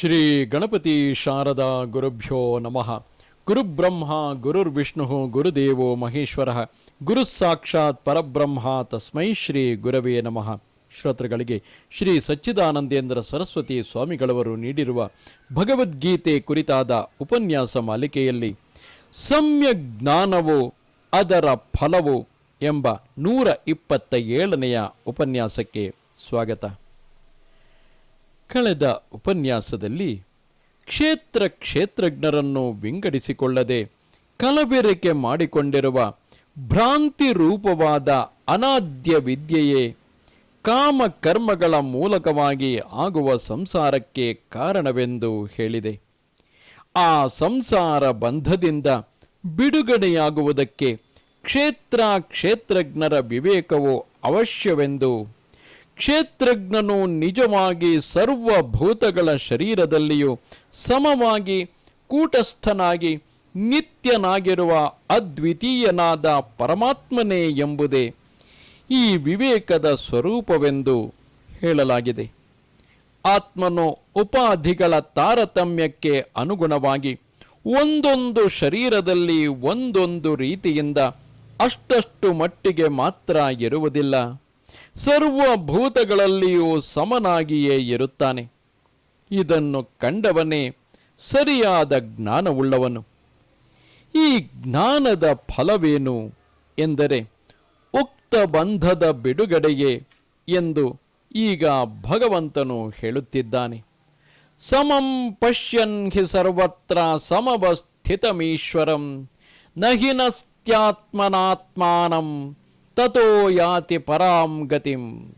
ಶ್ರೀ ಗಣಪತಿ ಶಾರದಾ ಗುರುಭ್ಯೋ ನಮಃ. ಗುರುಬ್ರಹ್ಮ, ಗುರುರ್ವಿಷ್ಣು, ಗುರುದೇವೋ ಮಹೇಶ್ವರ. ಗುರು ಸಾಕ್ಷಾತ್ ಪರಬ್ರಹ್ಮ ತಸ್ಮೈ ಶ್ರೀ ಗುರವೇ ನಮಃ. ಶ್ರೋತೃಗಳಿಗೆ ಶ್ರೀ ಸಚ್ಚಿದಾನಂದೇಂದ್ರ ಸರಸ್ವತಿ ಸ್ವಾಮಿಗಳವರು ನೀಡಿರುವ ಭಗವದ್ಗೀತೆ ಕುರಿತಾದ ಉಪನ್ಯಾಸ ಮಾಲಿಕೆಯಲ್ಲಿ ಸಮ್ಯಕ್ ಜ್ಞಾನವು ಅದರ ಫಲವು ಎಂಬ ನೂರ ಇಪ್ಪತ್ತ ಏಳನೆಯ ಉಪನ್ಯಾಸಕ್ಕೆ ಸ್ವಾಗತ. ಕಳೆದ ಉಪನ್ಯಾಸದಲ್ಲಿ ಕ್ಷೇತ್ರ ಕ್ಷೇತ್ರಜ್ಞರನ್ನು ವಿಂಗಡಿಸಿಕೊಳ್ಳದೆ ಕಲಬೆರಕೆ ಮಾಡಿಕೊಂಡಿರುವ ಭ್ರಾಂತಿ ರೂಪವಾದ ಅನಾದ್ಯ ವಿದ್ಯೆಯೇ ಕಾಮ ಕರ್ಮಗಳ ಮೂಲಕವಾಗಿ ಆಗುವ ಸಂಸಾರಕ್ಕೆ ಕಾರಣವೆಂದು ಹೇಳಿದೆ. ಆ ಸಂಸಾರ ಬಂಧದಿಂದ ಬಿಡುಗಡೆಯಾಗುವುದಕ್ಕೆ ಕ್ಷೇತ್ರ ಕ್ಷೇತ್ರಜ್ಞರ ವಿವೇಕವು ಅವಶ್ಯವೆಂದು ಕ್ಷೇತ್ರಜ್ಞನು ನಿಜವಾಗಿ ಸರ್ವಭೂತಗಳ ಶರೀರದಲ್ಲಿಯೂ ಸಮವಾಗಿ ಕೂಟಸ್ಥನಾಗಿ ನಿತ್ಯನಾಗಿರುವ ಅದ್ವಿತೀಯನಾದ ಪರಮಾತ್ಮನೇ ಎಂಬುದೇ ಈ ವಿವೇಕದ ಸ್ವರೂಪವೆಂದು ಹೇಳಲಾಗಿದೆ. ಆತ್ಮನು ಉಪಾಧಿಗಳ ತಾರತಮ್ಯಕ್ಕೆ ಅನುಗುಣವಾಗಿ ಒಂದೊಂದು ಶರೀರದಲ್ಲಿ ಒಂದೊಂದು ರೀತಿಯಿಂದ ಅಷ್ಟಷ್ಟು ಮಟ್ಟಿಗೆ ಮಾತ್ರ ಇರುವುದಿಲ್ಲ. ಸರ್ವಭೂತಗಳಲ್ಲಿಯೂ ಸಮನಾಗಿಯೇ ಇರುತ್ತಾನೆ. ಇದನ್ನು ಕಂಡವನೇ ಸರಿಯಾದ ಜ್ಞಾನವುಳ್ಳವನು. ಈ ಜ್ಞಾನದ ಫಲವೇನು ಎಂದರೆ ಉಕ್ತ ಬಂಧದ ಬಿಡುಗಡೆಯೇ ಎಂದು ಈಗ ಭಗವಂತನು ಹೇಳುತ್ತಿದ್ದಾನೆ. ಸಮಂ ಪಶ್ಯನ್ ಹಿ ಸರ್ವತ್ರ ಸಮವಸ್ಥಿತಮೀಶ್ವರಂ ನಹಿನಸ್ತ್ಯಾತ್ಮನಾತ್ಮಾನಂ ತಥೋ ಯಾತಿ ಪರಾಂ ಗತಿಂ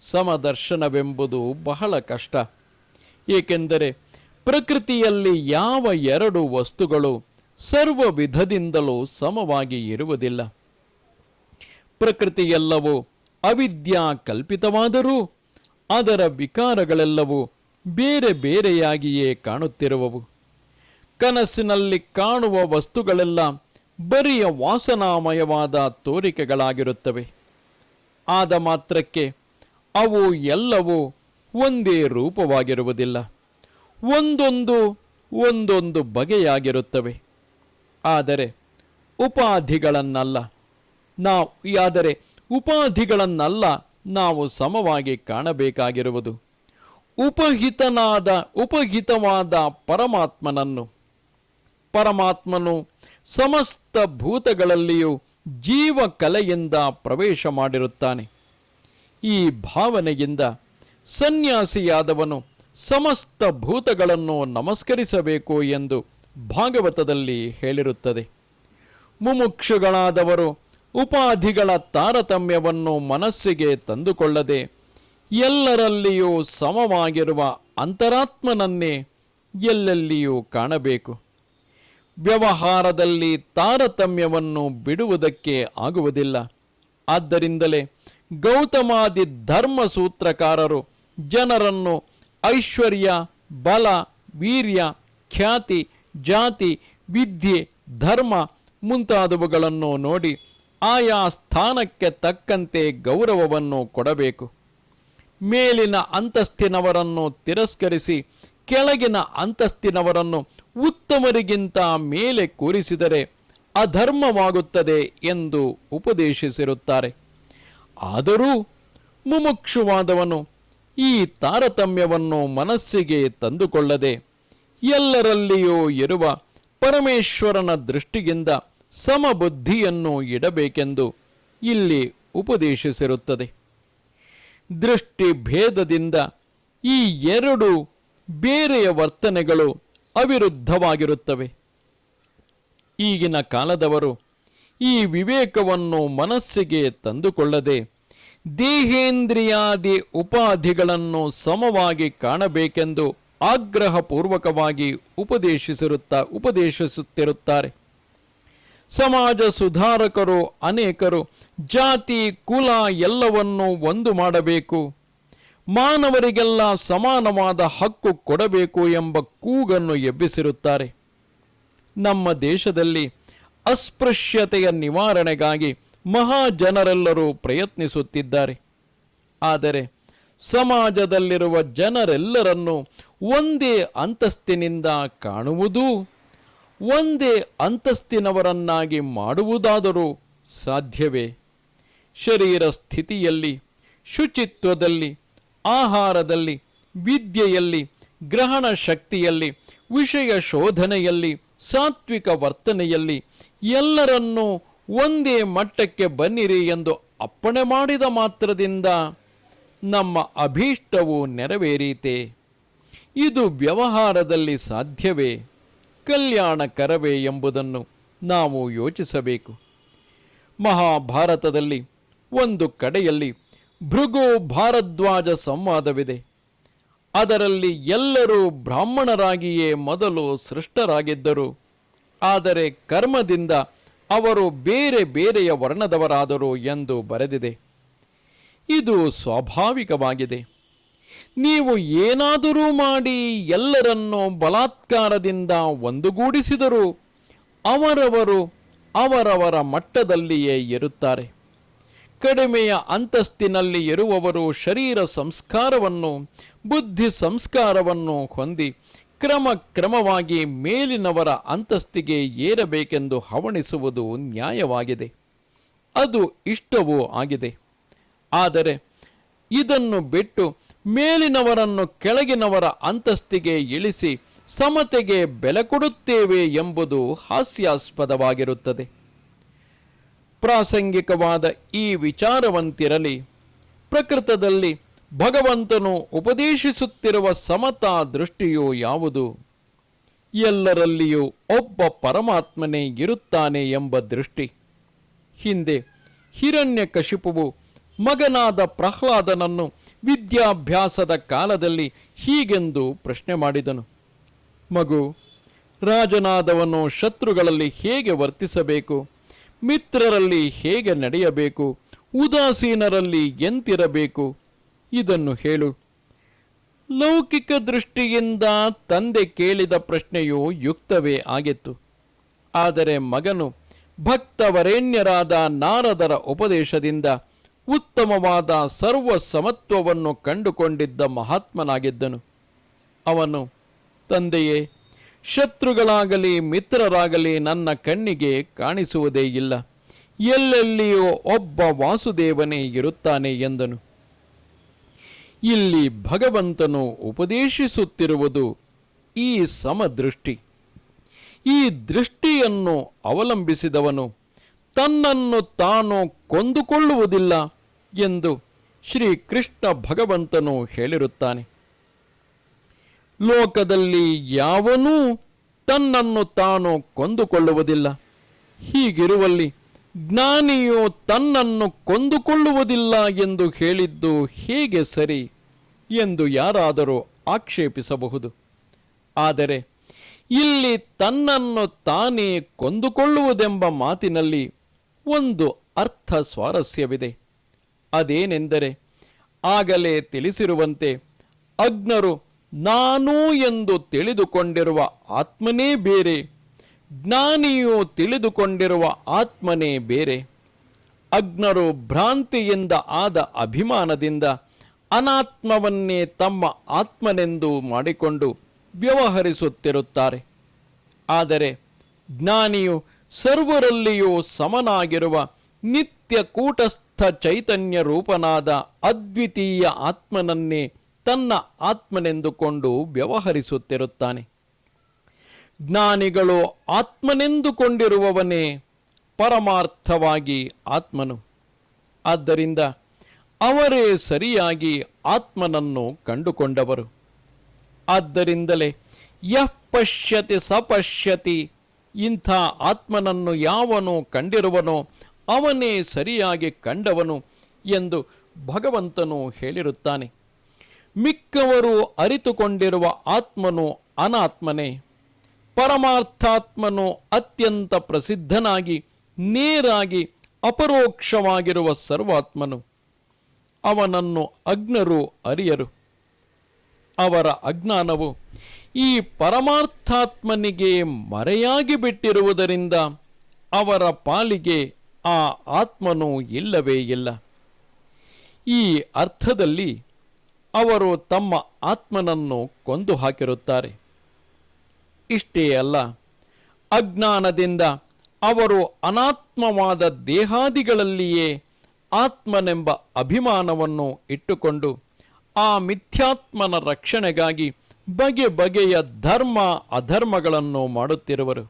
ಸಮದರ್ಶನವೆಂಬುದು ಬಹಳ ಕಷ್ಟ. ಏಕೆಂದರೆ ಪ್ರಕೃತಿಯಲ್ಲಿ ಯಾವ ಎರಡು ವಸ್ತುಗಳು ಸರ್ವ ವಿಧದಿಂದಲೂ ಸಮವಾಗಿ ಇರುವುದಿಲ್ಲ. ಪ್ರಕೃತಿಯೆಲ್ಲವೂ ಅವಿದ್ಯಾ ಕಲ್ಪಿತವಾದರೂ ಅದರ ವಿಕಾರಗಳೆಲ್ಲವೂ ಬೇರೆ ಬೇರೆಯಾಗಿಯೇ ಕಾಣುತ್ತಿರುವವು. ಕನಸಿನಲ್ಲಿ ಕಾಣುವ ವಸ್ತುಗಳೆಲ್ಲ ಬರಿಯ ವಾಸನಾಮಯವಾದ ತೋರಿಕೆಗಳಾಗಿರುತ್ತವೆ. ಆದ ಮಾತ್ರಕ್ಕೆ ಅವು ಎಲ್ಲವೂ ಒಂದೇ ರೂಪವಾಗಿರುವುದಿಲ್ಲ. ಒಂದೊಂದು ಒಂದೊಂದು ಬಗೆಯಾಗಿರುತ್ತವೆ. ಆದರೆ ಉಪಾಧಿಗಳನ್ನಲ್ಲ. ನಾವು ಆದರೆ ಉಪಾಧಿಗಳನ್ನಲ್ಲ ನಾವು ಸಮವಾಗಿ ಕಾಣಬೇಕಾಗಿರುವುದು. ಉಪಹಿತನಾದ ಉಪಹಿತವಾದ ಪರಮಾತ್ಮನನ್ನು ಪರಮಾತ್ಮನು ಸಮಸ್ತ ಭೂತಗಳಲ್ಲಿಯೂ ಜೀವ ಕಲೆಯಿಂದ ಪ್ರವೇಶ ಮಾಡಿರುತ್ತಾನೆ. ಈ ಭಾವನೆಯಿಂದ ಸನ್ಯಾಸಿಯಾದವನು ಸಮಸ್ತ ಭೂತಗಳನ್ನು ನಮಸ್ಕರಿಸಬೇಕು ಎಂದು ಭಾಗವತದಲ್ಲಿ ಹೇಳಿರುತ್ತದೆ. ಮುಮುಕ್ಷುಗಳಾದವರು ಉಪಾಧಿಗಳ ತಾರತಮ್ಯವನ್ನು ಮನಸ್ಸಿಗೆ ತಂದುಕೊಳ್ಳದೆ ಎಲ್ಲರಲ್ಲಿಯೂ ಸಮವಾಗಿರುವ ಅಂತರಾತ್ಮನನ್ನೇ ಎಲ್ಲೆಲ್ಲಿಯೂ ಕಾಣಬೇಕು. ವ್ಯವಹಾರದಲ್ಲಿ ತಾರತಮ್ಯವನ್ನು ಬಿಡುವುದಕ್ಕೆ ಆಗುವುದಿಲ್ಲ. ಆದ್ದರಿಂದಲೇ ಗೌತಮಾದಿ ಧರ್ಮ ಸೂತ್ರಕಾರರು ಜನರನ್ನು ಐಶ್ವರ್ಯ, ಬಲ, ವೀರ್ಯ, ಖ್ಯಾತಿ, ಜಾತಿ, ವಿದ್ಯೆ, ಧರ್ಮ ಮುಂತಾದವುಗಳನ್ನು ನೋಡಿ ಆಯಾ ಸ್ಥಾನಕ್ಕೆ ತಕ್ಕಂತೆ ಗೌರವವನ್ನು ಕೊಡಬೇಕು. ಮೇಲಿನ ಅಂತಸ್ತಿನವರನ್ನು ತಿರಸ್ಕರಿಸಿ ಕೆಳಗಿನ ಅಂತಸ್ತಿನವರನ್ನು ಉತ್ತಮರಿಗಿಂತ ಮೇಲೆ ಕೂರಿಸಿದರೆ ಅಧರ್ಮವಾಗುತ್ತದೆ ಎಂದು ಉಪದೇಶಿಸಿರುತ್ತಾರೆ. ಆದರೂ ಮುಮುಕ್ಷುವಾದವನು ಈ ತಾರತಮ್ಯವನ್ನು ಮನಸ್ಸಿಗೆ ತಂದುಕೊಳ್ಳದೆ ಎಲ್ಲರಲ್ಲಿಯೂ ಇರುವ ಪರಮೇಶ್ವರನ ದೃಷ್ಟಿಯಿಂದ ಸಮಬುದ್ಧಿಯನ್ನು ಇಡಬೇಕೆಂದು ಇಲ್ಲಿ ಉಪದೇಶಿಸಿರುತ್ತದೆ. ದೃಷ್ಟಿ ಭೇದದಿಂದ ಈ ಎರಡು ಬೇರೆಯ ವರ್ತನೆಗಳು ಅವಿರುದ್ಧವಾಗಿರುತ್ತವೆ. ಈಗಿನ ಕಾಲದವರು ಈ ವಿವೇಕವನ್ನು ಮನಸ್ಸಿಗೆ ತಂದುಕೊಳ್ಳದೆ ದೇಹೇಂದ್ರಿಯಾದಿ ಉಪಾಧಿಗಳನ್ನು ಸಮವಾಗಿ ಕಾಣಬೇಕೆಂದು ಆಗ್ರಹಪೂರ್ವಕವಾಗಿ ಉಪದೇಶಿಸಿರುತ್ತ, ಉಪದೇಶಿಸುತ್ತಿರುತ್ತಾರೆ. ಸಮಾಜ ಸುಧಾರಕರು, ಅನೇಕರು ಜಾತಿ, ಕುಲ ಎಲ್ಲವನ್ನೂ ಒಂದು ಮಾಡಬೇಕು. ಮಾನವರಿಗೆಲ್ಲ ಸಮಾನವಾದ ಹಕ್ಕು ಕೊಡಬೇಕು ಎಂಬ ಕೂಗನ್ನು ಎಬ್ಬಿಸಿರುತ್ತಾರೆ. ನಮ್ಮ ದೇಶದಲ್ಲಿ ಅಸ್ಪೃಶ್ಯತೆಯ ನಿವಾರಣೆಗಾಗಿ ಮಹಾಜನರೆಲ್ಲರೂ ಪ್ರಯತ್ನಿಸುತ್ತಿದ್ದಾರೆ. ಆದರೆ ಸಮಾಜದಲ್ಲಿರುವ ಜನರೆಲ್ಲರನ್ನು ಒಂದೇ ಅಂತಸ್ತಿನಿಂದ ಕಾಣುವುದೂ, ಒಂದೇ ಅಂತಸ್ತಿನವರನ್ನಾಗಿ ಮಾಡುವುದಾದರೂ ಸಾಧ್ಯವೇ. ಶರೀರ ಸ್ಥಿತಿಯಲ್ಲಿ, ಶುಚಿತ್ವದಲ್ಲಿ ಆಹಾರದಲ್ಲಿ, ವಿದ್ಯೆಯಲ್ಲಿ, ಗ್ರಹಣ ಶಕ್ತಿಯಲ್ಲಿ, ವಿಷಯ ಶೋಧನೆಯಲ್ಲಿ, ಸಾತ್ವಿಕ ವರ್ತನೆಯಲ್ಲಿ ಎಲ್ಲರನ್ನೂ ಒಂದೇ ಮಟ್ಟಕ್ಕೆ ಬನ್ನಿರಿ ಎಂದು ಅಪ್ಪಣೆ ಮಾಡಿದ ಮಾತ್ರದಿಂದ ನಮ್ಮ ಅಭೀಷ್ಟವು ನೆರವೇರೀತೆ. ಇದು ವ್ಯವಹಾರದಲ್ಲಿ ಸಾಧ್ಯವೇ? ಕಲ್ಯಾಣಕರವೇ ಎಂಬುದನ್ನು ನಾವು ಯೋಚಿಸಬೇಕು. ಮಹಾಭಾರತದಲ್ಲಿ ಒಂದು ಕಡೆಯಲ್ಲಿ ಭೃಗು ಭಾರದ್ವಾಜ ಸಂವಾದವಿದೆ. ಅದರಲ್ಲಿ ಎಲ್ಲರೂ ಬ್ರಾಹ್ಮಣರಾಗಿಯೇ ಮೊದಲು ಸೃಷ್ಟರಾಗಿದ್ದರು. ಆದರೆ ಕರ್ಮದಿಂದ ಅವರು ಬೇರೆ ಬೇರೆಯ ವರ್ಣದವರಾದರು ಎಂದು ಬರೆದಿದೆ. ಇದು ಸ್ವಾಭಾವಿಕವಾಗಿದೆ. ನೀವು ಏನಾದರೂ ಮಾಡಿ ಎಲ್ಲರನ್ನು ಬಲಾತ್ಕಾರದಿಂದ ಒಂದುಗೂಡಿಸಿದರೂ ಅವರವರು ಅವರವರ ಮಟ್ಟದಲ್ಲಿಯೇ ಇರುತ್ತಾರೆ. ಕಡಿಮೆಯ ಅಂತಸ್ತಿನಲ್ಲಿ ಇರುವವರು ಶರೀರ ಸಂಸ್ಕಾರವನ್ನು, ಬುದ್ಧಿ ಸಂಸ್ಕಾರವನ್ನು ಹೊಂದಿ ಕ್ರಮ ಕ್ರಮವಾಗಿ ಮೇಲಿನವರ ಅಂತಸ್ತಿಗೆ ಏರಬೇಕೆಂದು ಹವಣಿಸುವುದು ನ್ಯಾಯವಾಗಿದೆ. ಅದು ಇಷ್ಟವೂ ಆಗಿದೆ. ಆದರೆ ಇದನ್ನು ಬಿಟ್ಟು ಮೇಲಿನವರನ್ನು ಕೆಳಗಿನವರ ಅಂತಸ್ತಿಗೆ ಇಳಿಸಿ ಸಮತೆಗೆ ಬೆಲೆ ಕೊಡುತ್ತೇವೆ ಎಂಬುದು ಹಾಸ್ಯಾಸ್ಪದವಾಗಿರುತ್ತದೆ. ಪ್ರಾಸಂಗಿಕವಾದ ಈ ವಿಚಾರವಂತಿರಲಿ, ಪ್ರಕೃತದಲ್ಲಿ ಭಗವಂತನು ಉಪದೇಶಿಸುತ್ತಿರುವ ಸಮತಾ ದೃಷ್ಟಿಯು ಯಾವುದು? ಎಲ್ಲರಲ್ಲಿಯೂ ಒಬ್ಬ ಪರಮಾತ್ಮನೇ ಇರುತ್ತಾನೆ ಎಂಬ ದೃಷ್ಟಿ. ಹಿಂದೆ ಹಿರಣ್ಯಕಶಿಪುವು ಮಗನಾದ ಪ್ರಹ್ಲಾದನನ್ನು ವಿದ್ಯಾಭ್ಯಾಸದ ಕಾಲದಲ್ಲಿ ಹೀಗೆಂದು ಪ್ರಶ್ನೆ ಮಾಡಿದನು. ಮಗು, ರಾಜನಾದವನು ಶತ್ರುಗಳಲ್ಲಿ ಹೇಗೆ ವರ್ತಿಸಬೇಕು? ಮಿತ್ರರಲ್ಲಿ ಹೇಗೆ ನಡೆಯಬೇಕು, ಉದಾಸೀನರಲ್ಲಿ ಎಂತಿರಬೇಕು? ಇದನ್ನು ಹೇಳು. ಲೌಕಿಕ ದೃಷ್ಟಿಯಿಂದ ತಂದೆ ಕೇಳಿದ ಪ್ರಶ್ನೆಯು ಯುಕ್ತವೇ ಆಗಿತ್ತು. ಆದರೆ ಮಗನು ಭಕ್ತವರೇಣ್ಯರಾದ ನಾರದರ ಉಪದೇಶದಿಂದ ಉತ್ತಮವಾದ ಸರ್ವ ಸಮತ್ವವನ್ನು ಕಂಡುಕೊಂಡಿದ್ದ ಮಹಾತ್ಮನಾಗಿದ್ದನು. ಅವನು, ತಂದೆಯೇ ಶತ್ರುಗಳಾಗಲಿ, ಮಿತ್ರರಾಗಲಿ ನನ್ನ ಕಣ್ಣಿಗೆ ಕಾಣಿಸುವುದೇ ಇಲ್ಲ. ಎಲ್ಲೆಲ್ಲಿಯೂ ಒಬ್ಬ ವಾಸುದೇವನೇ ಇರುತ್ತಾನೆ ಎಂದನು. ಇಲ್ಲಿ ಭಗವಂತನು ಉಪದೇಶಿಸುತ್ತಿರುವುದು ಈ ಸಮದೃಷ್ಟಿ. ಈ ದೃಷ್ಟಿಯನ್ನು ಅವಲಂಬಿಸಿದವನು, ತನ್ನನ್ನು ತಾನು ಕೊಂದುಕೊಳ್ಳುವುದಿಲ್ಲ ಎಂದು ಶ್ರೀಕೃಷ್ಣ ಭಗವಂತನು ಹೇಳಿರುತ್ತಾನೆ. ಲೋಕದಲ್ಲಿ ಯಾವನೂ ತನ್ನನ್ನು ತಾನು ಕೊಂದುಕೊಳ್ಳುವುದಿಲ್ಲ. ಹೀಗಿರುವಲ್ಲಿ ಜ್ಞಾನಿಯು ತನ್ನನ್ನು ಕೊಂದುಕೊಳ್ಳುವುದಿಲ್ಲ ಎಂದು ಹೇಳಿದ್ದು ಹೇಗೆ ಸರಿ ಎಂದು ಯಾರಾದರೂ ಆಕ್ಷೇಪಿಸಬಹುದು. ಆದರೆ ಇಲ್ಲಿ ತನ್ನನ್ನು ತಾನೇ ಕೊಂದುಕೊಳ್ಳುವುದೆಂಬ ಮಾತಿನಲ್ಲಿ ಒಂದು ಅರ್ಥ ಸ್ವಾರಸ್ಯವಿದೆ. ಅದೇನೆಂದರೆ ಆಗಲೇ ತಿಳಿಸಿರುವಂತೆ ಅಗ್ನರು ನಾನು ಎಂದು ತಿಳಿದುಕೊಂಡಿರುವ ಆತ್ಮನೇ ಬೇರೆ, ಜ್ಞಾನಿಯು ತಿಳಿದುಕೊಂಡಿರುವ ಆತ್ಮನೇ ಬೇರೆ. ಅಗ್ನರು ಭ್ರಾಂತಿಯಿಂದ ಆದ ಅಭಿಮಾನದಿಂದ ಅನಾತ್ಮವನ್ನೇ ತಮ್ಮ ಆತ್ಮನೆಂದು ಮಾಡಿಕೊಂಡು ವ್ಯವಹರಿಸುತ್ತಿರುತ್ತಾರೆ. ಆದರೆ ಜ್ಞಾನಿಯು ಸರ್ವರಲ್ಲಿಯೂ ಸಮನಾಗಿರುವ ನಿತ್ಯ ಕೂಟಸ್ಥ ಚೈತನ್ಯ ರೂಪನಾದ ಅದ್ವಿತೀಯ ಆತ್ಮನನ್ನೇ ತನ್ನ ಆತ್ಮನೆಂದುಕೊಂಡು ವ್ಯವಹರಿಸುತ್ತಿರುತ್ತಾನೆ. ಜ್ಞಾನಿಗಳು ಆತ್ಮನೆಂದುಕೊಂಡಿರುವವನೇ ಪರಮಾರ್ಥವಾಗಿ ಆತ್ಮನು. ಆದ್ದರಿಂದ ಅವರೇ ಸರಿಯಾಗಿ ಆತ್ಮನನ್ನು ಕಂಡುಕೊಂಡವರು. ಆದ್ದರಿಂದಲೇ ಯಃ ಪಶ್ಯತಿ ಸಪಶ್ಯತಿ ಇಂಥ ಆತ್ಮನನ್ನು ಯಾವನು ಕಂಡಿರುವನೋ ಅವನೇ ಸರಿಯಾಗಿ ಕಂಡವನು ಎಂದು ಭಗವಂತನು ಹೇಳಿರುತ್ತಾನೆ. ಮಿಕ್ಕವರು ಅರಿತುಕೊಂಡಿರುವ ಆತ್ಮನು ಅನಾತ್ಮನೇ. ಪರಮಾರ್ಥಾತ್ಮನು ಅತ್ಯಂತ ಪ್ರಸಿದ್ಧನಾಗಿ, ನೇರಾಗಿ, ಅಪರೋಕ್ಷವಾಗಿರುವ ಸರ್ವಾತ್ಮನು. ಅವನನ್ನು ಅಗ್ನರು ಅರಿಯರು. ಅವರ ಅಜ್ಞಾನವು ಈ ಪರಮಾರ್ಥಾತ್ಮನಿಗೆ ಮರೆಯಾಗಿ ಬಿಟ್ಟಿರುವುದರಿಂದ ಅವರ ಪಾಲಿಗೆ ಆ ಆತ್ಮನು ಇಲ್ಲವೇ ಇಲ್ಲ. ಈ ಅರ್ಥದಲ್ಲಿ ಅವರು ತಮ್ಮ ಆತ್ಮನನ್ನು ಕೊಂದು ಹಾಕಿರುತ್ತಾರೆ ಇಷ್ಟೇ ಅಲ್ಲ, ಅಜ್ಞಾನದಿಂದ ಅವರು ಅನಾತ್ಮವಾದ ದೇಹಾದಿಗಳಲ್ಲಿಯೇ ಆತ್ಮನೆಂಬ ಅಭಿಮಾನವನ್ನು ಇಟ್ಟುಕೊಂಡು ಆ ಮಿಥ್ಯಾತ್ಮನ ರಕ್ಷಣೆಗಾಗಿ ಬಗೆ ಬಗೆಯ ಧರ್ಮ ಅಧರ್ಮಗಳನ್ನು ಮಾಡುತ್ತಿರುವರು.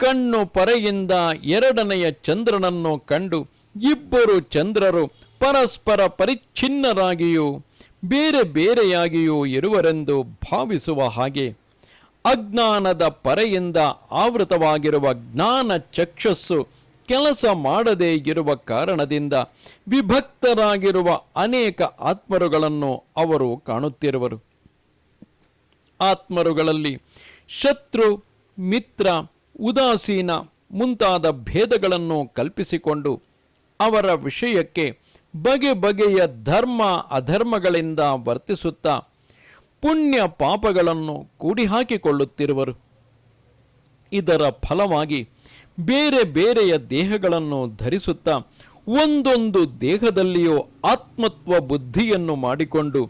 ಕಣ್ಣು ಪರೆಯಿಂದ ಎರಡನೆಯ ಚಂದ್ರನನ್ನು ಕಂಡು ಇಬ್ಬರು ಚಂದ್ರರು ಪರಸ್ಪರ ಪರಿಚ್ಛಿನ್ನರಾಗಿಯೂ, ಬೇರೆ ಬೇರೆಯಾಗಿಯೂ ಇರುವರೆಂದು ಭಾವಿಸುವ ಹಾಗೆ, ಅಜ್ಞಾನದ ಪರೆಯಿಂದ ಆವೃತವಾಗಿರುವ ಜ್ಞಾನ ಚಕ್ಷಸ್ಸು ಕೆಲಸ ಮಾಡದೇ ಇರುವ ಕಾರಣದಿಂದ ವಿಭಕ್ತರಾಗಿರುವ ಅನೇಕ ಆತ್ಮರುಗಳನ್ನು ಅವರು ಕಾಣುತ್ತಿರುವರು. ಆತ್ಮರುಗಳಲ್ಲಿ ಶತ್ರು, ಮಿತ್ರ, ಉದಾಸೀನ ಮುಂತಾದ ಭೇದಗಳನ್ನು ಕಲ್ಪಿಸಿಕೊಂಡು ಅವರ ವಿಷಯಕ್ಕೆ ಬಗೆ ಬಗೆಯ ಧರ್ಮ, ಅಧರ್ಮಗಳಿಂದ ವರ್ತಿಸುತ್ತಾ ಪುಣ್ಯ ಪಾಪಗಳನ್ನು ಕೂಡಿ ಹಾಕಿಕೊಳ್ಳುತ್ತಿರುವರು ಇದರ ಫಲವಾಗಿ ಬೇರೆ ಬೇರೆಯ ದೇಹಗಳನ್ನು ಧರಿಸುತ್ತಾ ಒಂದೊಂದು ದೇಹದಲ್ಲಿಯೂ ಆತ್ಮತ್ವ ಬುದ್ಧಿಯನ್ನು ಮಾಡಿಕೊಂಡು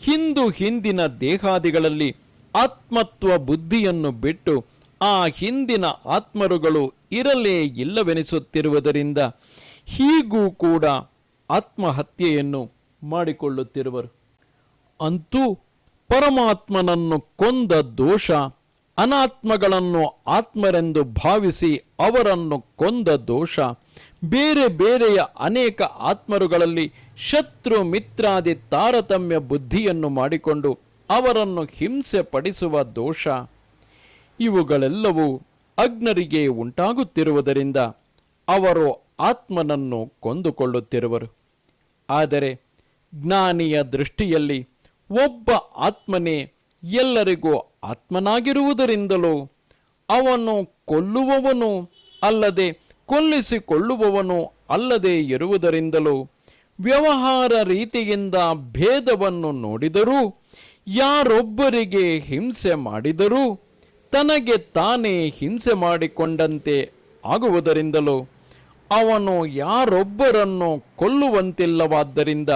ಹಿಂದು ಹಿಂದಿನ ದೇಹಾದಿಗಳಲ್ಲಿ ಆತ್ಮತ್ವ ಬುದ್ಧಿಯನ್ನು ಬಿಟ್ಟು ಆ ಹಿಂದಿನ ಆತ್ಮರುಗಳು ಇರಲೇ ಇಲ್ಲವೆನಿಸುತ್ತಿರುವುದರಿಂದ ಹೀಗೂ ಕೂಡ ಆತ್ಮಹತ್ಯೆಯನ್ನು ಮಾಡಿಕೊಳ್ಳುತ್ತಿರುವರು. ಅಂತೂ ಪರಮಾತ್ಮನನ್ನು ಕೊಂದ ದೋಷ ಅನಾತ್ಮಗಳನ್ನು ಆತ್ಮರೆಂದು ಭಾವಿಸಿ ಅವರನ್ನು ಕೊಂದ ದೋಷ ಬೇರೆ ಬೇರೆಯ ಅನೇಕ ಆತ್ಮರುಗಳಲ್ಲಿ ಶತ್ರು ಮಿತ್ರಾದಿ ತಾರತಮ್ಯ ಬುದ್ಧಿಯನ್ನು ಮಾಡಿಕೊಂಡು ಅವರನ್ನು ಹಿಂಸೆ ಪಡಿಸುವ ದೋಷ. ಇವುಗಳೆಲ್ಲವೂ ಅಗ್ನರಿಗೆ ಉಂಟಾಗುತ್ತಿರುವುದರಿಂದ ಅವರು ಆತ್ಮನನ್ನು ಕೊಂದುಕೊಳ್ಳುತ್ತಿರುವರು. ಆದರೆ ಜ್ಞಾನಿಯ ದೃಷ್ಟಿಯಲ್ಲಿ ಒಬ್ಬ ಆತ್ಮನೇ ಎಲ್ಲರಿಗೂ ಆತ್ಮನಾಗಿರುವುದರಿಂದಲೂ ಅವನು ಕೊಲ್ಲುವವನು ಅಲ್ಲದೆ ಕೊಲ್ಲಿಸಿಕೊಳ್ಳುವವನು ಅಲ್ಲದೆ ಇರುವುದರಿಂದಲೂ ವ್ಯವಹಾರ ರೀತಿಯಿಂದ ಭೇದವನ್ನು ನೋಡಿದರೂ ಯಾರೊಬ್ಬರಿಗೆ ಹಿಂಸೆ ಮಾಡಿದರೂ ತನಗೆ ತಾನೇ ಹಿಂಸೆ ಮಾಡಿಕೊಂಡಂತೆ ಆಗುವುದರಿಂದಲೂ ಅವನು ಯಾರೊಬ್ಬರನ್ನು ಕೊಲ್ಲುವಂತಿಲ್ಲವಾದ್ದರಿಂದ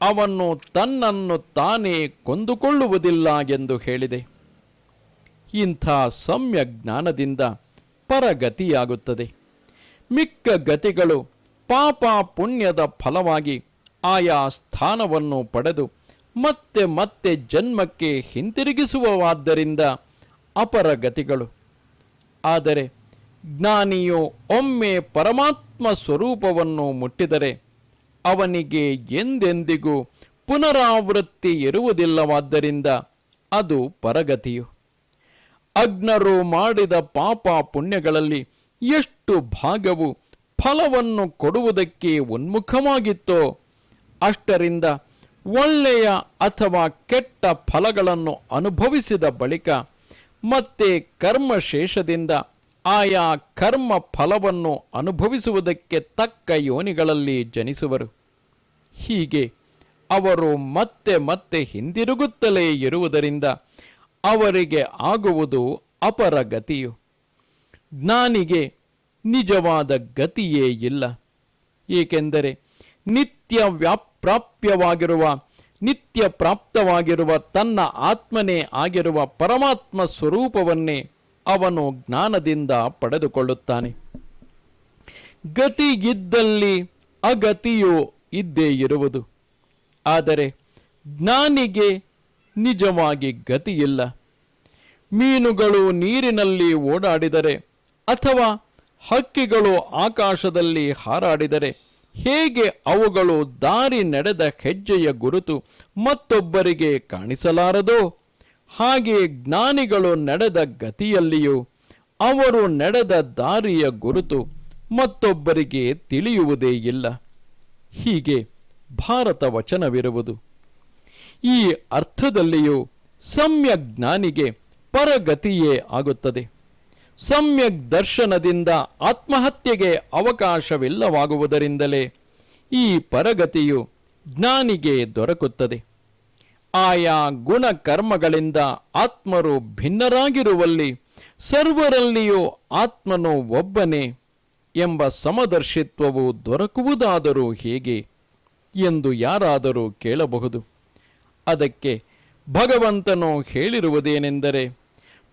ಅವನು ತನ್ನನ್ನು ತಾನೇ ಕೊಂದುಕೊಳ್ಳುವುದಿಲ್ಲ ಎಂದು ಹೇಳಿದೆ. ಇಂಥ ಸಮ್ಯ ಜ್ಞಾನದಿಂದ ಪರಗತಿಯಾಗುತ್ತದೆ. ಮಿಕ್ಕ ಗತಿಗಳು ಪಾಪ ಪುಣ್ಯದ ಫಲವಾಗಿ ಆಯಾ ಸ್ಥಾನವನ್ನು ಪಡೆದು ಮತ್ತೆ ಮತ್ತೆ ಜನ್ಮಕ್ಕೆ ಹಿಂತಿರುಗಿಸುವವಾದ್ದರಿಂದ ಅಪರಗತಿಗಳು. ಆದರೆ ಜ್ಞಾನಿಯು ಒಮ್ಮೆ ಪರಮಾತ್ಮ ಸ್ವರೂಪವನ್ನು ಮುಟ್ಟಿದರೆ ಅವನಿಗೆ ಎಂದೆಂದಿಗೂ ಪುನರಾವೃತ್ತಿ ಇರುವುದಿಲ್ಲವಾದ್ದರಿಂದ ಅದು ಪರಗತಿಯು. ಅಗ್ನರು ಮಾಡಿದ ಪಾಪ ಪುಣ್ಯಗಳಲ್ಲಿ ಎಷ್ಟು ಭಾಗವು ಫಲವನ್ನು ಕೊಡುವುದಕ್ಕೆ ಉನ್ಮುಖವಾಗಿತ್ತೋ, ಅಷ್ಟರಿಂದ ಒಳ್ಳೆಯ ಅಥವಾ ಕೆಟ್ಟ ಫಲಗಳನ್ನು ಅನುಭವಿಸಿದ ಬಳಿಕ ಮತ್ತೆ ಕರ್ಮಶೇಷದಿಂದ ಆಯಾ ಕರ್ಮ ಫಲವನ್ನು ಅನುಭವಿಸುವುದಕ್ಕೆ ತಕ್ಕ ಯೋನಿಗಳಲ್ಲಿ ಜನಿಸುವರು. ಹೀಗೆ ಅವರು ಮತ್ತೆ ಮತ್ತೆ ಹಿಂದಿರುಗುತ್ತಲೇ ಇರುವುದರಿಂದ ಅವರಿಗೆ ಆಗುವುದು ಅಪರಗತಿಯು ಜ್ಞಾನಿಗೆ ನಿಜವಾದ ಗತಿಯೇ ಇಲ್ಲ. ಏಕೆಂದರೆ ನಿತ್ಯ ವ್ಯಾಪ್ರಾಪ್ಯವಾಗಿರುವ, ನಿತ್ಯ ಪ್ರಾಪ್ತವಾಗಿರುವ ತನ್ನ ಆತ್ಮನೇ ಆಗಿರುವ ಪರಮಾತ್ಮ ಸ್ವರೂಪವನ್ನೇ ಅವನು ಜ್ಞಾನದಿಂದ ಪಡೆದುಕೊಳ್ಳುತ್ತಾನೆ. ಗತಿ ಇದ್ದಲ್ಲಿ ಅಗತಿಯು ಇದ್ದೇ ಇರುವುದು. ಆದರೆ ಜ್ಞಾನಿಗೆ ನಿಜವಾಗಿ ಗತಿಯಿಲ್ಲ. ಮೀನುಗಳು ನೀರಿನಲ್ಲಿ ಓಡಾಡಿದರೆ ಅಥವಾ ಹಕ್ಕಿಗಳು ಆಕಾಶದಲ್ಲಿ ಹಾರಾಡಿದರೆ ಹೇಗೆ ಅವುಗಳು ದಾರಿ ನಡೆದ ಹೆಜ್ಜೆಯ ಗುರುತು ಮತ್ತೊಬ್ಬರಿಗೆ ಕಾಣಿಸಲಾರದೋ? ಹಾಗೆ ಜ್ಞಾನಿಗಳು ನಡೆದ ಗತಿಯಲ್ಲಿಯೂ ಅವರು ನಡೆದ ದಾರಿಯ ಗುರುತು ಮತ್ತೊಬ್ಬರಿಗೆ ತಿಳಿಯುವುದೇ ಇಲ್ಲ. ಹೀಗೆ ಭಾರತ ವಚನವಿರುವುದು. ಈ ಅರ್ಥದಲ್ಲಿಯೂ ಸಮ್ಯಜ್ಞಾನಿಗೆ ಪರಗತಿಯೇ ಆಗುತ್ತದೆ. ಸಮ್ಯಕ್ ದರ್ಶನದಿಂದ ಆತ್ಮಹತ್ಯೆಗೆ ಅವಕಾಶವಿಲ್ಲವಾಗುವುದರಿಂದಲೇ ಈ ಪರಗತಿಯು ಜ್ಞಾನಿಗೆ ದೊರಕುತ್ತದೆ. ಆಯಾ ಗುಣ ಕರ್ಮಗಳಿಂದ ಆತ್ಮರು ಭಿನ್ನರಾಗಿರುವಲ್ಲಿ ಸರ್ವರಲ್ಲಿಯೂ ಆತ್ಮನು ಒಬ್ಬನೇ ಎಂಬ ಸಮದರ್ಶಿತ್ವವು ದೊರಕುವುದಾದರೂ ಹೇಗೆ ಎಂದು ಯಾರಾದರೂ ಕೇಳಬಹುದು. ಅದಕ್ಕೆ ಭಗವಂತನು ಹೇಳಿರುವುದೇನೆಂದರೆ,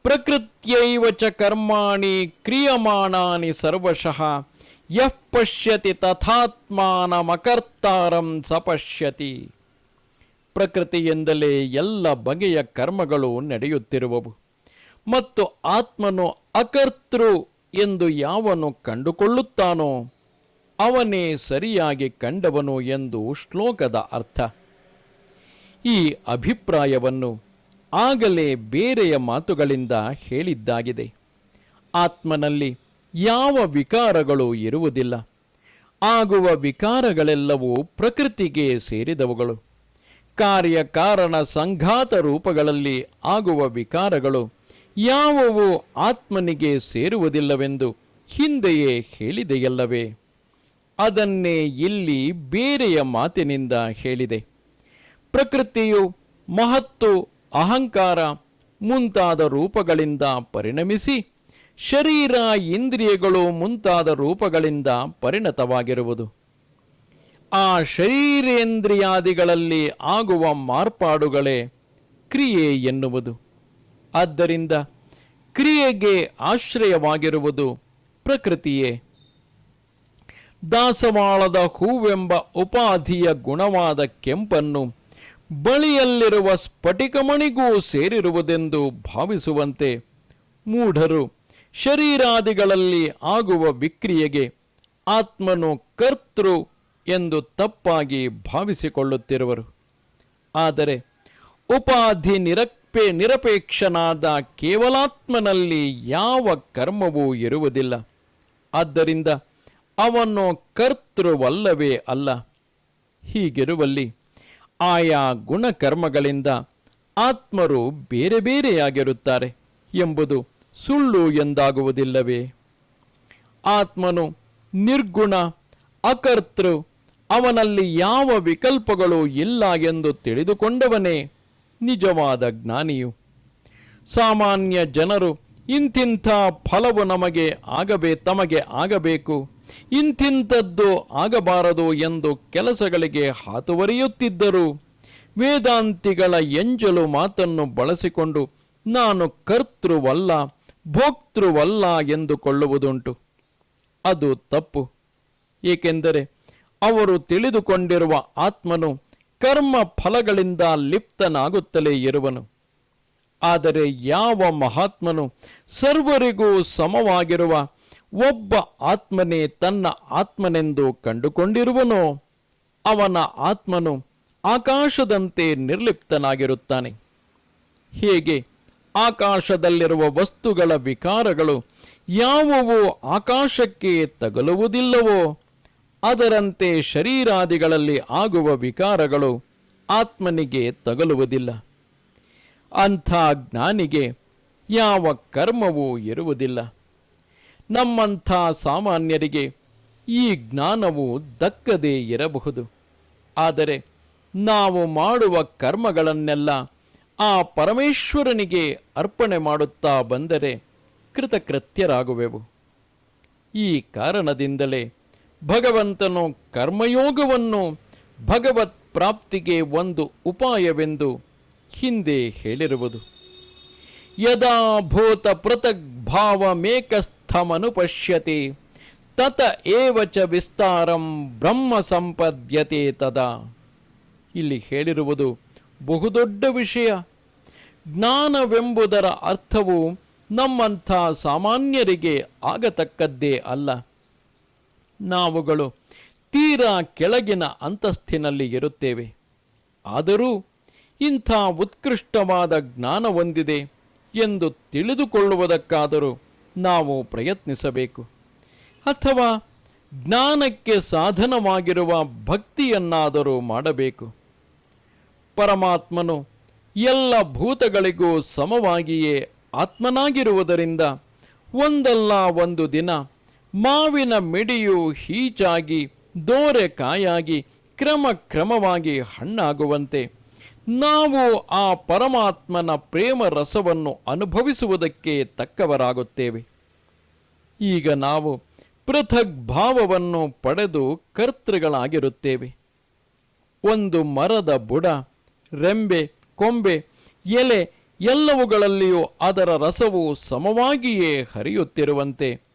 ಪ್ರಕೃತ್ಯೈವ ಚ ಕರ್ಮಾಣಿ ಕ್ರಿಯಮಾಣಾನಿ ಸರ್ವಶಃ ಯಃ ಪಶ್ಯತಿ ತಥಾತ್ಮಾನಮಕರ್ತಾರಂ ಸಪಶ್ಯತಿ ಪ್ರಕೃತಿಯಿಂದಲೇ ಎಲ್ಲ ಬಗೆಯ ಕರ್ಮಗಳು ನಡೆಯುತ್ತಿರುವವು. ಮತ್ತು ಆತ್ಮನು ಅಕರ್ತೃ ಎಂದು ಯಾವನು ಕಂಡುಕೊಳ್ಳುತ್ತಾನೋ, ಅವನೇ ಸರಿಯಾಗಿ ಕಂಡವನು ಎಂದು ಶ್ಲೋಕದ ಅರ್ಥ. ಈ ಅಭಿಪ್ರಾಯವನ್ನು ಆಗಲೇ ಬೇರೆಯ ಮಾತುಗಳಿಂದ ಹೇಳಿದ್ದಾಗಿದೆ. ಆತ್ಮನಲ್ಲಿ ಯಾವ ವಿಕಾರಗಳು ಇರುವುದಿಲ್ಲ. ಆಗುವ ವಿಕಾರಗಳೆಲ್ಲವೂ ಪ್ರಕೃತಿಗೆ ಸೇರಿದವುಗಳು. ಕಾರ್ಯ ಕಾರಣ ಸಂಘಾತ ರೂಪಗಳಲ್ಲಿ ಆಗುವ ವಿಕಾರಗಳು ಯಾವುವು ಆತ್ಮನಿಗೆ ಸೇರುವುದಿಲ್ಲವೆಂದು ಹಿಂದೆಯೇ ಹೇಳಿದೆಯಲ್ಲವೇ? ಅದನ್ನೇ ಇಲ್ಲಿ ಬೇರೆಯ ಮಾತಿನಿಂದ ಹೇಳಿದೆ. ಪ್ರಕೃತಿಯು ಮಹತ್ತು, ಅಹಂಕಾರ ಮುಂತಾದ ರೂಪಗಳಿಂದ ಪರಿಣಮಿಸಿ ಶರೀರ ಇಂದ್ರಿಯಗಳು ಮುಂತಾದ ರೂಪಗಳಿಂದ ಪರಿಣತವಾಗಿರುವುದು. ಆ ಶರೀರೇಂದ್ರಿಯಾದಿಗಳಲ್ಲಿ ಆಗುವ ಮಾರ್ಪಾಡುಗಳೇ ಕ್ರಿಯೆ ಎನ್ನುವುದು. ಆದ್ದರಿಂದ ಕ್ರಿಯೆಗೆ ಆಶ್ರಯವಾಗಿರುವುದು ಪ್ರಕೃತಿಯೇ. ದಾಸವಾಳದ ಹೂವೆಂಬ ಉಪಾಧಿಯ ಗುಣವಾದ ಕೆಂಪನ್ನು ಬಳಿಯಲ್ಲಿರುವ ಸ್ಫಟಿಕಮಣಿಗೂ ಸೇರಿರುವುದೆಂದು ಭಾವಿಸುವಂತೆ ಮೂಢರು ಶರೀರಾದಿಗಳಲ್ಲಿ ಆಗುವ ವಿಕ್ರಿಯೆಗೆ ಆತ್ಮನು ಕರ್ತೃ ಎಂದು ತಪ್ಪಾಗಿ ಭಾವಿಸಿಕೊಳ್ಳುತ್ತಿರುವರು. ಆದರೆ ಉಪಾಧಿ ನಿರಪೆ, ನಿರಪೇಕ್ಷನಾದ ಕೇವಲಾತ್ಮನಲ್ಲಿ ಯಾವ ಕರ್ಮವೂ ಇರುವುದಿಲ್ಲ. ಆದ್ದರಿಂದ ಅವನು ಕರ್ತೃವಲ್ಲವೇ ಅಲ್ಲ. ಹೀಗಿರುವಲ್ಲಿ ಆಯಾ ಗುಣಕರ್ಮಗಳಿಂದ ಆತ್ಮರು ಬೇರೆ ಬೇರೆಯಾಗಿರುತ್ತಾರೆ ಎಂಬುದು ಸುಳ್ಳು ಎಂದಾಗುವುದಿಲ್ಲವೇ. ಆತ್ಮನು ನಿರ್ಗುಣ, ಅಕರ್ತೃ ಅವನಲ್ಲಿ ಯಾವ ವಿಕಲ್ಪಗಳು ಇಲ್ಲ ಎಂದು ತಿಳಿದುಕೊಂಡವನೇ ನಿಜವಾದ ಜ್ಞಾನಿಯು. ಸಾಮಾನ್ಯ ಜನರು ಇಂತಿಂಥ ಫಲವು ನಮಗೆ ಆಗಬೇ, ತಮಗೆ ಆಗಬೇಕು, ಇಂತಿಂಥದ್ದು ಆಗಬಾರದು ಎಂದು ಕೆಲಸಗಳಿಗೆ ಹಾತುವರಿಯುತ್ತಿದ್ದರು ವೇದಾಂತಿಗಳ ಎಂಜಲು ಮಾತನ್ನು ಬಳಸಿಕೊಂಡು ನಾನು ಕರ್ತೃವಲ್ಲ, ಭೋಕ್ತೃವಲ್ಲ ಎಂದುಕೊಳ್ಳುವುದುಂಟು. ಅದು ತಪ್ಪು. ಏಕೆಂದರೆ ಅವರು ತಿಳಿದುಕೊಂಡಿರುವ ಆತ್ಮನು ಕರ್ಮ ಫಲಗಳಿಂದ ಲಿಪ್ತನಾಗುತ್ತಲೇ ಇರುವನು. ಆದರೆ ಯಾವ ಮಹಾತ್ಮನು ಸರ್ವರಿಗೂ ಸಮವಾಗಿರುವ ಒಬ್ಬ ಆತ್ಮನೇ ತನ್ನ ಆತ್ಮನೆಂದು ಕಂಡುಕೊಂಡಿರುವನೋ, ಅವನ ಆತ್ಮನು ಆಕಾಶದಂತೆ ನಿರ್ಲಿಪ್ತನಾಗಿರುತ್ತಾನೆ. ಹೇಗೆ? ಆಕಾಶದಲ್ಲಿರುವ ವಸ್ತುಗಳ ವಿಕಾರಗಳು ಯಾವುವು ಆಕಾಶಕ್ಕೆ ತಗಲುವುದಿಲ್ಲವೋ? ಅದರಂತೆ ಶರೀರಾದಿಗಳಲ್ಲಿ ಆಗುವ ವಿಕಾರಗಳು ಆತ್ಮನಿಗೆ ತಗಲುವುದಿಲ್ಲ. ಅಂಥ ಜ್ಞಾನಿಗೆ ಯಾವ ಕರ್ಮವೂ ಇರುವುದಿಲ್ಲ. ನಮ್ಮಂಥ ಸಾಮಾನ್ಯರಿಗೆ ಈ ಜ್ಞಾನವು ದಕ್ಕದೇ ಇರಬಹುದು. ಆದರೆ ನಾವು ಮಾಡುವ ಕರ್ಮಗಳನ್ನೆಲ್ಲ ಆ ಪರಮೇಶ್ವರನಿಗೆ ಅರ್ಪಣೆ ಮಾಡುತ್ತಾ ಬಂದರೆ ಕೃತಕೃತ್ಯರಾಗುವೆವು. ಈ ಕಾರಣದಿಂದಲೇ ಭಗವಂತನು ಕರ್ಮಯೋಗವನ್ನು ಭಗವತ್ ಪ್ರಾಪ್ತಿಗೆ ಒಂದು ಉಪಾಯವೆಂದು ಹಿಂದೆ ಹೇಳಿರುವುದು. ಯದಾ ಭೂತ ಪೃಥಕ್ ಭಾವಮೇಕಸ್ಥಮನುಪಶ್ಯತೆ ತತ ಏವಚ ವಿಸ್ತಾರಂ ಬ್ರಹ್ಮ ಸಂಪದ್ಯತೆ ತದಾ. ಇಲ್ಲಿ ಹೇಳಿರುವುದು ಬಹುದೊಡ್ಡ ವಿಷಯ. ಜ್ಞಾನವೆಂಬುದರ ಅರ್ಥವು ನಮ್ಮಂಥ ಸಾಮಾನ್ಯರಿಗೆ ಆಗತಕ್ಕದ್ದೇ ಅಲ್ಲ. ನಾವುಗಳು ತೀರಾ ಕೆಳಗಿನ ಅಂತಸ್ತಿನಲ್ಲಿ ಇರುತ್ತೇವೆ. ಆದರೂ ಇಂಥ ಉತ್ಕೃಷ್ಟವಾದ ಜ್ಞಾನ ಹೊಂದಿದೆ ಎಂದು ತಿಳಿದುಕೊಳ್ಳುವುದಕ್ಕಾದರೂ ನಾವು ಪ್ರಯತ್ನಿಸಬೇಕು. ಅಥವಾ ಜ್ಞಾನಕ್ಕೆ ಸಾಧನವಾಗಿರುವ ಭಕ್ತಿಯನ್ನಾದರೂ ಮಾಡಬೇಕು. ಪರಮಾತ್ಮನು ಎಲ್ಲ ಭೂತಗಳಿಗೂ ಸಮವಾಗಿಯೇ ಆತ್ಮನಾಗಿರುವುದರಿಂದ ಒಂದಲ್ಲ ಒಂದು ದಿನ ಮಾವಿನ ಮಿಡಿಯು ಹೀಚಾಗಿ, ದೋರೆ ಕಾಯಾಗಿ ಕ್ರಮ ಕ್ರಮವಾಗಿ ಹಣ್ಣಾಗುವಂತೆ. ನಾವು ಆ ಪರಮಾತ್ಮನ ಪ್ರೇಮ ರಸವನ್ನು ಅನುಭವಿಸುವುದಕ್ಕೆ ತಕ್ಕವರಾಗುತ್ತೇವೆ. ಈಗ ನಾವು ಪೃಥಗ್ ಭಾವವನ್ನು ಪಡೆದು ಕರ್ತೃಗಳಾಗಿರುತ್ತೇವೆ. ಒಂದು ಮರದ ಬುಡ, ರೆಂಬೆ, ಕೊಂಬೆ, ಎಲೆ ಎಲ್ಲವುಗಳಲ್ಲಿಯೂ ಅದರ ರಸವು ಸಮವಾಗಿಯೇ ಹರಿಯುತ್ತಿರುವಂತೆ.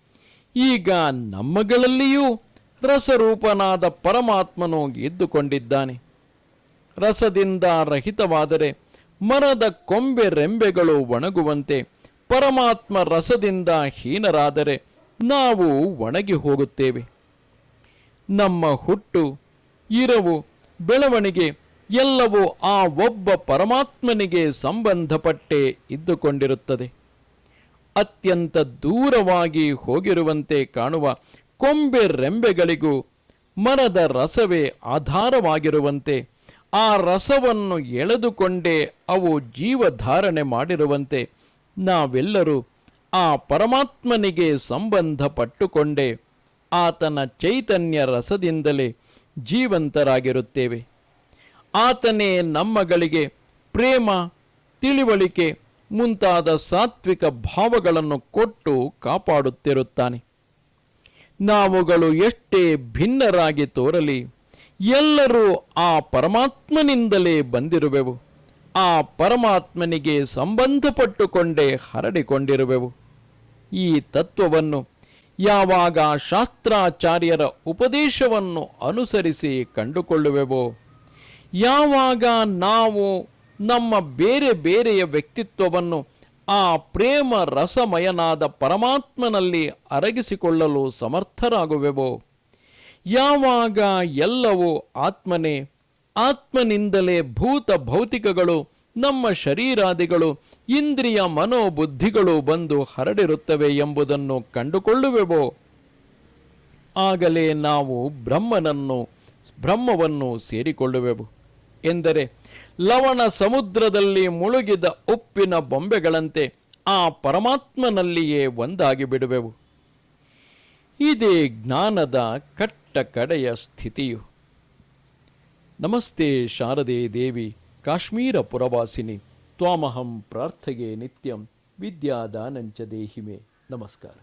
ಈಗ ನಮ್ಮಗಳಲ್ಲಿಯೂ ರಸರೂಪನಾದ ಪರಮಾತ್ಮನು ಇದ್ದುಕೊಂಡಿದ್ದಾನೆ ರಸದಿಂದ ರಹಿತವಾದರೆ ಮರದ ಕೊಂಬೆ ರೆಂಬೆಗಳು ಒಣಗುವಂತೆ ಪರಮಾತ್ಮ ರಸದಿಂದ ಹೀನರಾದರೆ ನಾವು ಒಣಗಿ ಹೋಗುತ್ತೇವೆ. ನಮ್ಮ ಹುಟ್ಟು, ಇರವು, ಬೆಳವಣಿಗೆ ಎಲ್ಲವೂ ಆ ಒಬ್ಬ ಪರಮಾತ್ಮನಿಗೆ ಸಂಬಂಧಪಟ್ಟೇ ಇದ್ದುಕೊಂಡಿರುತ್ತದೆ. ಅತ್ಯಂತ ದೂರವಾಗಿ ಹೋಗಿರುವಂತೆ ಕಾಣುವ ಕೊಂಬೆ ರೆಂಬೆಗಳಿಗೂ ಮರದ ರಸವೇ ಆಧಾರವಾಗಿರುವಂತೆ, ಆ ರಸವನ್ನು ಎಳೆದುಕೊಂಡೇ ಅವು ಜೀವಧಾರಣೆ ಮಾಡಿರುವಂತೆ ನಾವೆಲ್ಲರೂ ಆ ಪರಮಾತ್ಮನಿಗೆ ಸಂಬಂಧಪಟ್ಟುಕೊಂಡೇ ಆತನ ಚೈತನ್ಯ ರಸದಿಂದಲೇ ಜೀವಂತರಾಗಿರುತ್ತೇವೆ. ಆತನೇ ನಮ್ಮಗಳಿಗೆ ಪ್ರೇಮ, ತಿಳಿವಳಿಕೆ ಮುಂತಾದ ಸಾತ್ವಿಕ ಭಾವಗಳನ್ನು ಕೊಟ್ಟು ಕಾಪಾಡುತ್ತಿರುತ್ತಾನೆ. ನಾವುಗಳು ಎಷ್ಟೇ ಭಿನ್ನರಾಗಿ ತೋರಲಿ, ಎಲ್ಲರೂ ಆ ಪರಮಾತ್ಮನಿಂದಲೇ ಬಂದಿರುವೆವು. ಆ ಪರಮಾತ್ಮನಿಗೆ ಸಂಬಂಧಪಟ್ಟುಕೊಂಡೇ ಹರಡಿಕೊಂಡಿರುವೆವು. ಈ ತತ್ವವನ್ನು ಯಾವಾಗ ಶಾಸ್ತ್ರಾಚಾರ್ಯರ ಉಪದೇಶವನ್ನು ಅನುಸರಿಸಿ ಕಂಡುಕೊಳ್ಳುವೆವೋ, ಯಾವಾಗ ನಾವು ನಮ್ಮ ಬೇರೆ ಬೇರೆಯ ವ್ಯಕ್ತಿತ್ವವನ್ನು ಆ ಪ್ರೇಮ ರಸಮಯನಾದ ಪರಮಾತ್ಮನಲ್ಲಿ ಅರಗಿಸಿಕೊಳ್ಳಲು ಸಮರ್ಥರಾಗುವೆವೋ? ಯಾವಾಗ ಎಲ್ಲವೂ ಆತ್ಮನೇ, ಆತ್ಮನಿಂದಲೇ ಭೂತ ಭೌತಿಕಗಳು, ನಮ್ಮ ಶರೀರಾದಿಗಳು, ಇಂದ್ರಿಯ ಮನೋಬುದ್ಧಿಗಳು ಬಂದು ಹರಡಿರುತ್ತವೆ ಎಂಬುದನ್ನು ಕಂಡುಕೊಳ್ಳುವೆವು? ಆಗಲೇ ನಾವು ಬ್ರಹ್ಮನನ್ನು, ಬ್ರಹ್ಮವನ್ನು ಸೇರಿಕೊಳ್ಳುವೆವು. ಎಂದರೆ ಲವಣ ಸಮುದ್ರದಲ್ಲಿ ಮುಳುಗಿದ ಉಪ್ಪಿನ ಬೊಂಬೆಗಳಂತೆ ಆ ಪರಮಾತ್ಮನಲ್ಲಿಯೇ ಒಂದಾಗಿ ಬಿಡುವೆವು. ಇದೇ ಜ್ಞಾನದ ಕಟ್ಟ ಕಡೆಯ ಸ್ಥಿತಿಯು. ನಮಸ್ತೆ ಶಾರದೆ ದೇವಿ ಕಾಶ್ಮೀರ ಪುರವಾಸಿನಿ ತ್ವಾಮಹಂ ಪ್ರಾರ್ಥಗೆ ನಿತ್ಯಂ ವಿದ್ಯಾದಾನಂಚ ದೇಹಿಮೆ. ನಮಸ್ಕಾರ.